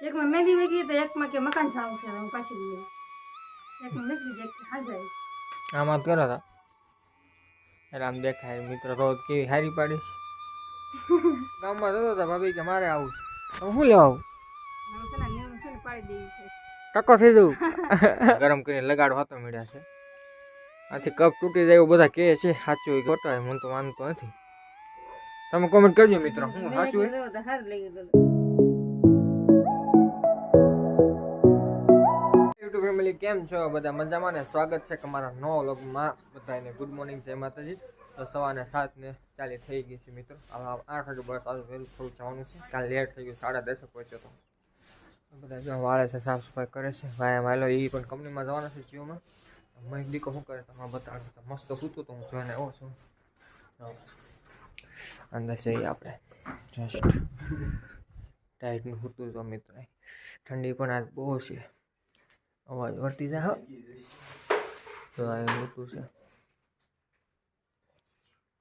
એકમાં મહેંદી મૂકી તો એકમાં કે મકાન છાવું છે હું પાછી લઈ એકમાં મૂકી એક હાજાર આમાં કરો હતા એટલે આમ દેખાય મિત્રો રોજ કેવી હારી પાડી છે. ગામમાં જતો હતા ભાભી કે મારે આવું છે. હું શું લેવા આવું? ટકો થઈ જવું. ગરમ કરીને લગાડો વાતો મળ્યા છે. આથી કપ તૂટી જાય એવું બધા કહે છે સાચું હોય ખોટા હોય હું તો માનતો નથી. તમે કોમેન્ટ કરજો મિત્રો હું સાચું હોય? યુટ્યુબ ફેમિલી, કેમ છો? બધા મજામાં ને? સ્વાગત છે તમારા નો વ્લોગમાં. બધાને ગુડ મોર્નિંગ જય માતાજી. તો સવારે સાત ને ચાલી થઈ ગઈ છે મિત્રો. આઠ વાગે બસ આજે વહેલું થોડું જવાનું છે. કાલે લેટ થઈ ગયું, સાડા દસે પહોંચ્યો તો. બધા જો વાળે છે, સાફ સફાઈ કરે છે. ભાઈ વાયલો એ પણ કંપનીમાં જવાના છે જીઓમાં. મહેક દીકો શું કરે તમારે બતાડો? તો મસ્ત સૂતું તો હું જોઈને આવો છું. અંદર છે એ આપણે. જસ્ટ ટાઈટનું સૂતું તો મિત્રો ઠંડી પણ આજ બહુ છે. અવાજ વર્તી જાય હો. તો આ મોટું છે.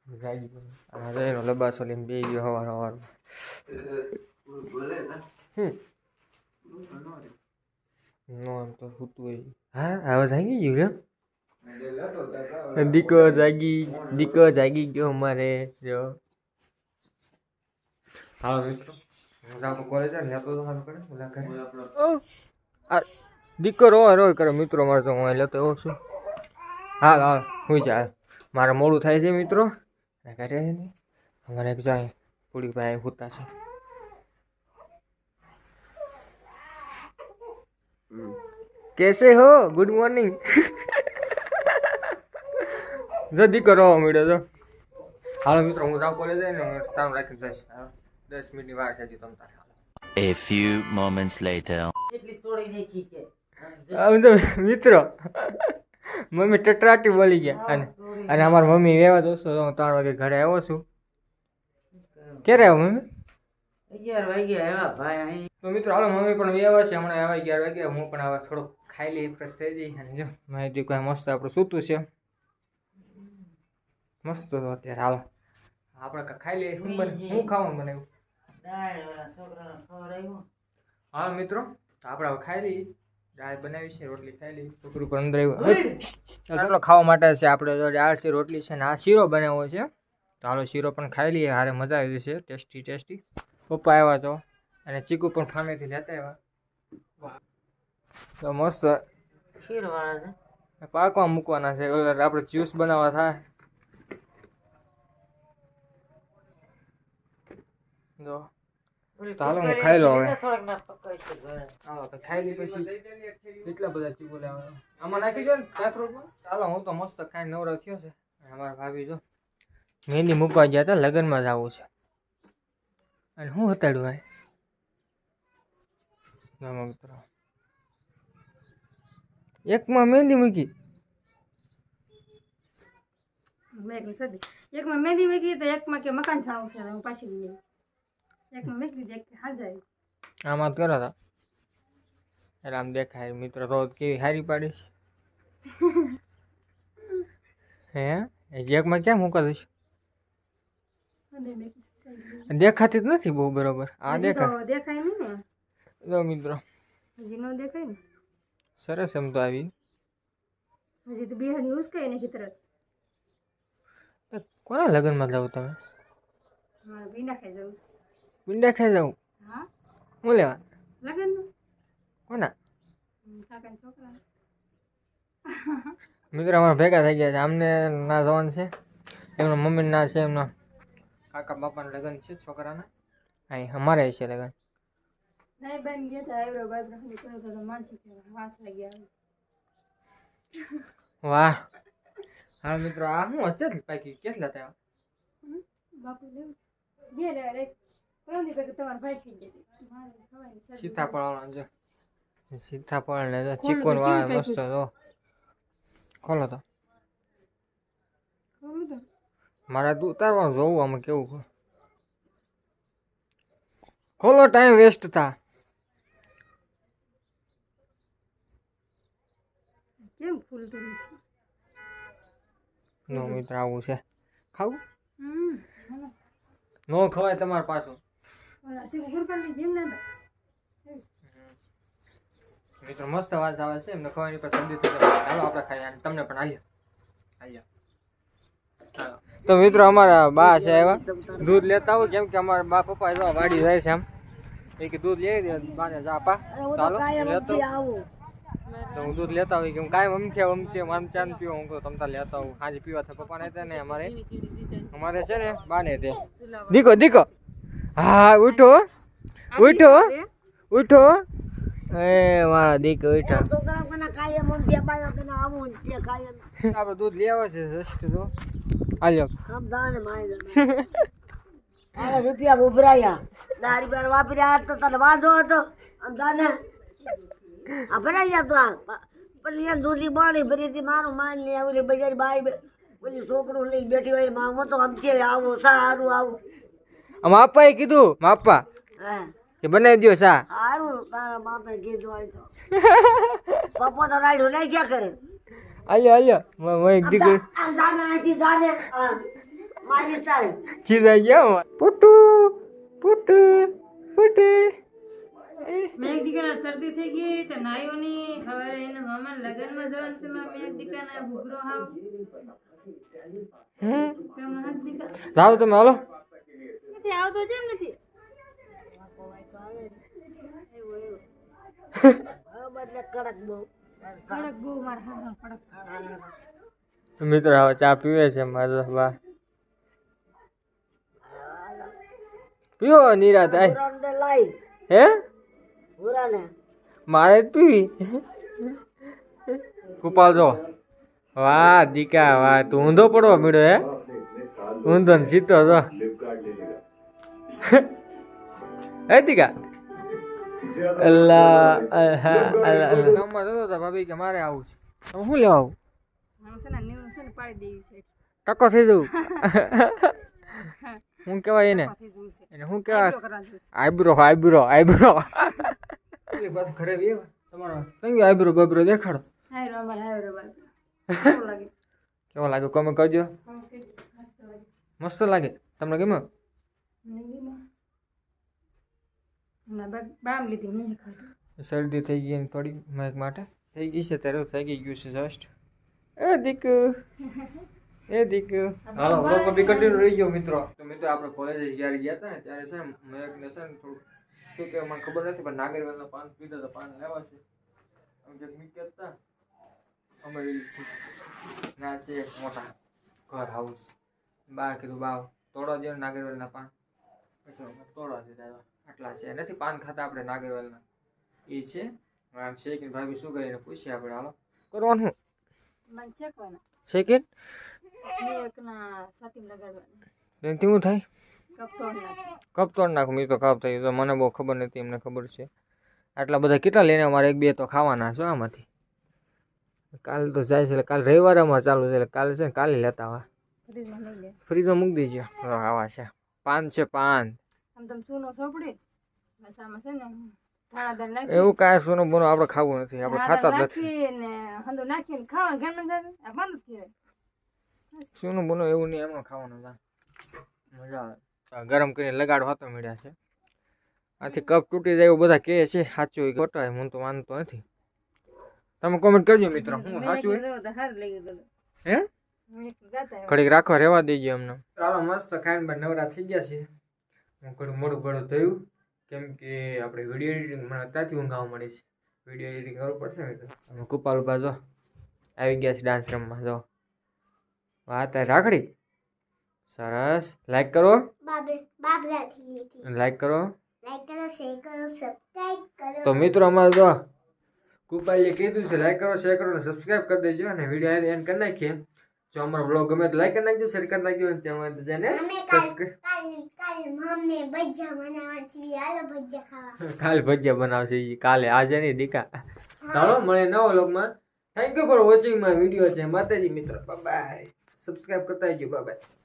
ગયો એનો લબાસો લઈને બે ગયો હવાર હવાર. નો તો સૂતું હોય. હા હવે જાગી ગયું રે દીકો જાગી દીકો જાગી ગયો અમારે. જો. હાલો મિત્રો હું જાઉં કોલેજ ને તો મારું કરે મુલાકાત આ દીકરો હોય રોય કરે મિત્રો મારે તો હું લેતો એવો છું. હાલ હાલ હું ચાલ મારે મોડું થાય છે મિત્રો. ને કરે છે નહીં અમારે એક જાય પૂરી ભાઈ ભૂતા છે. કેસે હો? ગુડ મોર્નિંગ જો દીકરો મળ્યો જો. હાલો મિત્રો હું જાઉં કોલેજ ને સારું રાખી જઈશ. દસ મિનિટની વાર છે તમને. A few moments later. આમ તો મિત્રો. મમ્મી ટટરાટી બોલી ગયા. અને અને અમારા મમ્મી વેવા દોસ્તો હું ત્રણ વાગે ઘરે આવ્યો છું. ક્યારે આવ્યો મમ્મી? અગિયાર વાગ્યા આવ્યા ભાઈ તો મિત્રો હાલો મમ્મી પણ વેવા છે. હમણાં આવ્યા અગિયાર વાગ્યા હું પણ આવા થોડો ખાઈ લઈ ફ્રેશ થઈ જઈ. અને જો માહિતી કોઈ મસ્ત આપણું સૂતું છે. મસ્ત તો અત્યારે. હાલો. આપણે ખાઈ લઈએ. શું બને હું ખાવાનું બનાવ્યું? હા મિત્રો. તો આપણે હવે ખાઈ લઈએ. દાળ બનાવી છે રોટલી ખાઈ લઈ છોકરું પણ અંદર આવ્યું. ચાલો ખાવા માટે છે આપણે જો આ છે રોટલી છે ને આ શીરો બનાવ્યો છે. તો હાલો શીરો પણ ખાઈ લઈએ હારે મજા આવી જશે. Tasty tasty. પપ્પા આવ્યા તો અને ચીકુ પણ ફામેથી લેતા આવ્યા. તો મસ્ત. ખીરવાળા છે. પાકવા મૂકવાના છે. આપણે જ્યુસ બનાવવા થાય. જો. ઓલી હું ખાઈ લો હવે. ખાઈ લી પછી. કેટલા બધા ચીકુ લેવાના? આમાં નાખી દો ને ચાકરોટમાં ચાલો હું તો મસ્ત ખાઈને નવરો થયો છે. અમારા ભાભી જો મહેંદી મૂકવા ગયા હતા લગ્નમાં જવું છે. અને હું હતાડ્યું ભાઈ મિત્રો. એકમાં મહેંદી મૂકી. મેં સદી એકમાં મહેંદી મૂકી તો એકમાં કે મકાન જવું છે હું પાછી લઈ એકમાં મૂકી દે એક હાજાર આમાં કરો હતા એટલે આમ દેખાય મિત્રો રોજ કેવી હારી પાડીશ હે? એ જેકમાં ક્યાં મૂકા દઈશ? દેખાતી જ નથી બહુ બરોબર. આ દેખાય દેખાય નહીં ને. જો મિત્રો. હજી ન દેખાય ને. સરસ એમ તો આવી. હજી તો બિહાર ન્યૂઝ કઈ નાખી તરત કોના લગ્નમાં જાવ તમે? મારા બીના ખાઈ જવું પિંડા ખાઈ જાઉં. હા? હું લેવા? લગન કોના? છોકરા મિત્રો અમારા ભેગા થઈ ગયા છે. અમને ના જવાનું છે. એમના મમ્મી ના છે એમના કાકા બાપાના લગ્ન છે છોકરાના. હા અમારે છે લગ્ન. નહીં બેન ગયા હતા આઈબ્રો બાઈબ્રો હજી તો માનસિક વાસ લાગ્યા વાહ. હા મિત્રો આ હું અચેત પાકી? કેટલા થયા? બાપુ લેવું બે સીતાફળ જો. સીતાફળ ને તો ચીકુન મસ્ત જો. ખોલો તો. મારા તો ઉતારવાનું જોવું આમાં કેવું ખોલો ટાઈમ વેસ્ટ થા. કેમ નો મિત્ર આવું છે. ખાવું. નો ખવાય તમારે પાછું. મિત્રો મસ્ત અવાજ આવે છે. એમને ખવાની પર જાય ચાલો આપણે ખાઈએ અને તમને પણ હાલ્યો. હાલ્યો. તો મિત્રો અમારા બા છે આવ્યા દૂધ લેતા આવો કેમ કે અમારા બા પપ્પા જો વાડી જાય છે આમ. એ કે દૂધ લઈ દે બાને જા પા. ચાલો લેતો. તો હું દૂધ લેતા હોય કે હું કાંઈ અમથે અમથે આમ ચાંદ ને પીવો હું તો તમતા લેતા આવું. હાજી પીવા તો પપ્પા ને ને અમારે. અમારે છે ને બાને તે. દીકો દીકો. હા ઉઠો. ઉઠો. ઉઠો. એ મારા દીકો ઉઠા. આપણે દૂધ લેવા આવે છે જસ્ટ જો. અરે રૂપિયા ઉભરાયા. દારી બાર વાપર્યા તો તને વાંધો હતો? અમદાને આ ભરાઈ તો આ. પણ અહીંયા દૂધી બાળી ભરી હતી મારું માન ને ઓલી બજારી બાઈ બે- ઓલી છોકરું લઈ બેઠી હોયમાં હું તો અમથે આવું સારું આવું. આમાં અપ્પાએ કીધું માપા હા કે બનાવી દો સા સારું તારા બાપે કીધું હોય તો પપ્પો તો રાડ્યું નહીં ક્યાં કરે હાલ્યો હાલ્યો મેં એક દીકરી આ જાને અહીંથી જાને હા. મારી તારે ખીજાઈ ગયા પુટુ પુટુ પુટુ મેં એક દીકરા શરદી થઈ ગઈ તો નાયો ની હવે એને મામા લગ્નમાં જવાનું છે મેં એક દીકરાના ભૂગરો હાવ હમ તો મહાજ દીકરા જાઓ તમે હાલો નથી, આવતો કેમ નથી? મિત્રો હવે ચા પીવે છે, મારા બા. પીવો, નિરાત હે? મારે પીવી? કુપાલ જો. વાહ, દીકા, વાહ. તું ઊંધો પડવો મીડો હે? ઊંધો ને સીતો જો. હે દીકા અલ્લા હા અલ્લા અલ્લા. ગામમાં જતો હતા ભાભી કે મારે આવું છે. તમે શું લેવા આવું? હું છે ને નીવું છે ને પાડી દેવી ટકો થઈ જવું. હું. કહેવાય એને? એને શું કહેવાય? આઈબ્રો આઈબ્રો આઈબ્રો બસ ઘરે બી તમારો કઈ આઈબ્રો બાઈબ્રો દેખાડો. કેવું લાગે? કેવો લાગે? કમે કહેજો મસ્ત લાગે. તમને ગમ્યો? શરદી થઈ ગઈ ને થોડી માઇક માટે. થઈ ગઈ છે ત્યારે થઈ ગઈ ગયું છે જસ્ટ એ દીક એ દીકુ. હાલો બી કન્ટિન્યુ રહી ગયો મિત્રો. તો મિત્રો આપણે કોલેજે જ્યારે ગયા હતા ને ત્યારે છે ને છે ને થોડું શું કે મને ખબર નથી પણ નાગરવેલના પાન પીધા હતા પાન લેવા છે. અમે જે મીક્યા હતા. અમે ના છે મોટા ઘર હાઉસ બા કીધું બા તોડવા દો ને નાગરવેલના પાન. તોડવા દીધા આટલા છે. નથી પાન ખાતા આપણે નાગરવેલના એ છે. આમ શેકીને ભાભી શું કરીને પૂછીએ આપણે? હાલો. કરવાનું. મને ચેકવાના શેકીને? એકના સાતીમાં લગાડવાના. તેનાથી શું થાય? કપ તોડ નાખે. મેં તો કપ થઈ તો મને બહુ ખબર નથી એમને ખબર છે. આટલા બધા કેટલા લઈને અમારે એક બે તો ખાવાના છે આમાંથી. કાલે તો જાય છે એટલે કાલ રવિવારે ચાલુ છે એટલે કાલે છે ને કાલે લેતા આવા. ફ્રીજમાં મૂકી દેજો. આવા છે. પાન છે પાન. આમ તમે ચૂનો સોપડી. બસ આમાં છે ને એવું કાંઈ સોનું બોનું આપણે ખાવું નથી આપણે ખાતા જ નથી. નાખીને ખાવાનું કહેવાય. સોનું બોનું એવું નહીં એમાં ખાવાનું મજા આવે. ગરમ કરીને લગાડવા તો મળ્યા છે. આથી કપ તૂટી જાય એવું બધા કહે છે સાચું હોય ખોટા હોય હું તો માનતો નથી. તમે કોમેન્ટ કરજો મિત્રો હું સાચું હે? ઘડીક રાખવા રહેવા દેજો અમને. ચાલો મસ્ત ખાઈને બાર નવરા થઈ ગયા છે. હું થોડું મોડું ઘણું થયું. કેમ કે આપણે વીડિયો એડિટિંગ મને અત્યારથી ઊંઘ આવવા મળી છે. વીડિયો એડિટિંગ કરવું પડશે ને અમે કુપાલ જો આવી ગયા છે ડાન્સ રમવા જો. વાત રાખડી. સરસ. લાઈક કરો. બાબે લાઈક કરો. લાઈક કરો શેર કરો સબસ્ક્રાઇબ કરો. તો મિત્રો અમારે જો કુપાઈએ કીધું છે લાઈક કરો શેર કરો ને સબસ્ક્રાઈબ કરી દેજો અને વીડિયો એન્ડ કરી નાખીએ. જો અમારો બ્લોગ ગમે તો લાઈક કરી નાખજો શેર કરી નાખજો અને ચેનલ ભજીયા ખાવા. કાલે ભજીયા બનાવશે કાલે આજે નહીં દીકા. ચાલો મળે નવો વ્લોગમાં thank you for watching my video છે માતાજી મિત્રો. બાય સબસ્ક્રાઇબ કરતા આવજો બાય